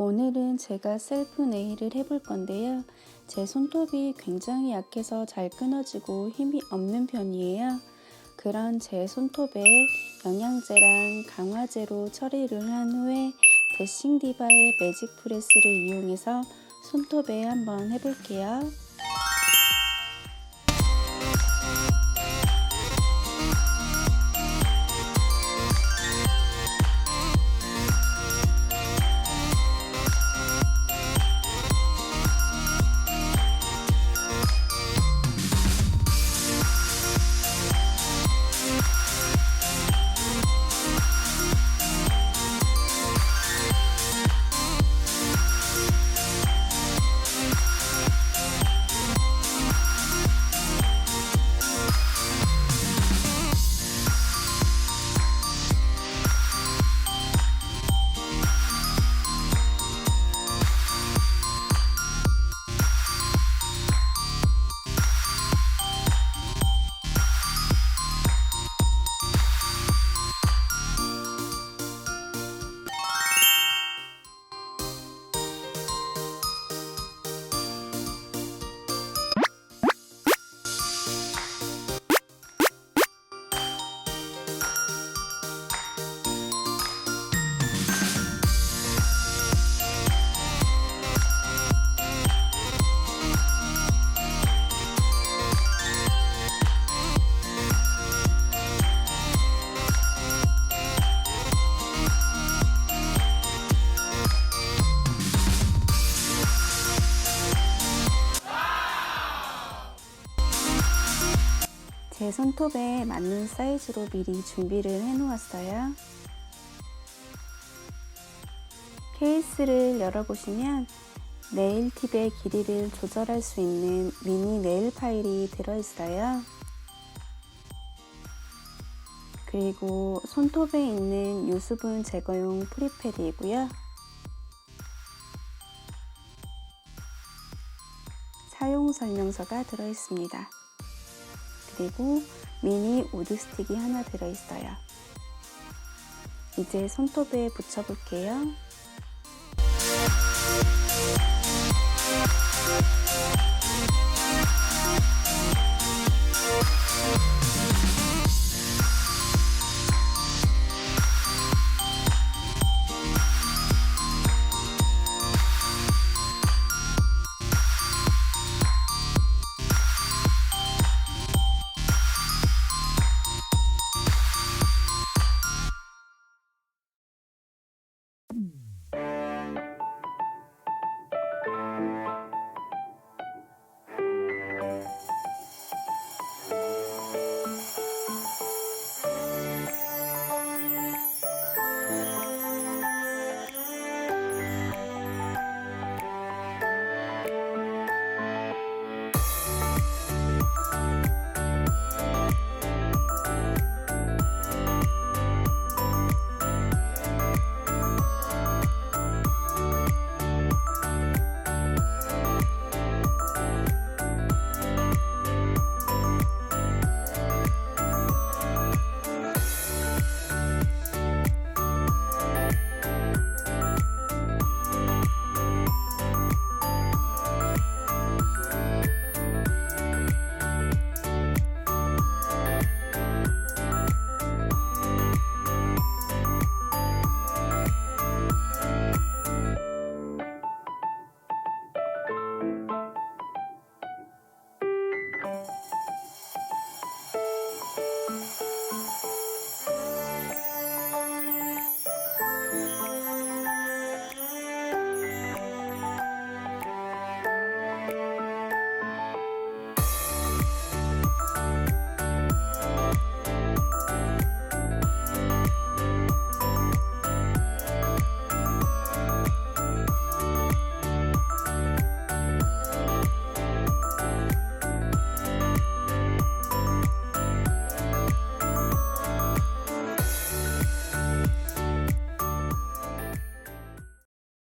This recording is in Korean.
오늘은 제가 셀프 네일을 해볼 건데요. 제 손톱이 굉장히 약해서 잘 끊어지고 힘이 없는 편이에요. 그런 제 손톱에 영양제랑 강화제로 처리를 한 후에 데싱 디바의 매직 프레스를 이용해서 손톱에 한번 해볼게요. 제 손톱에 맞는 사이즈로 미리 준비를 해 놓았어요. 케이스를 열어보시면 네일 팁의 길이를 조절할 수 있는 미니 네일 파일이 들어있어요. 그리고 손톱에 있는 유수분 제거용 프리패드이고요. 사용 설명서가 들어있습니다. 그리고 미니 우드 스틱이 하나 들어있어요. 이제 손톱에 붙여볼게요.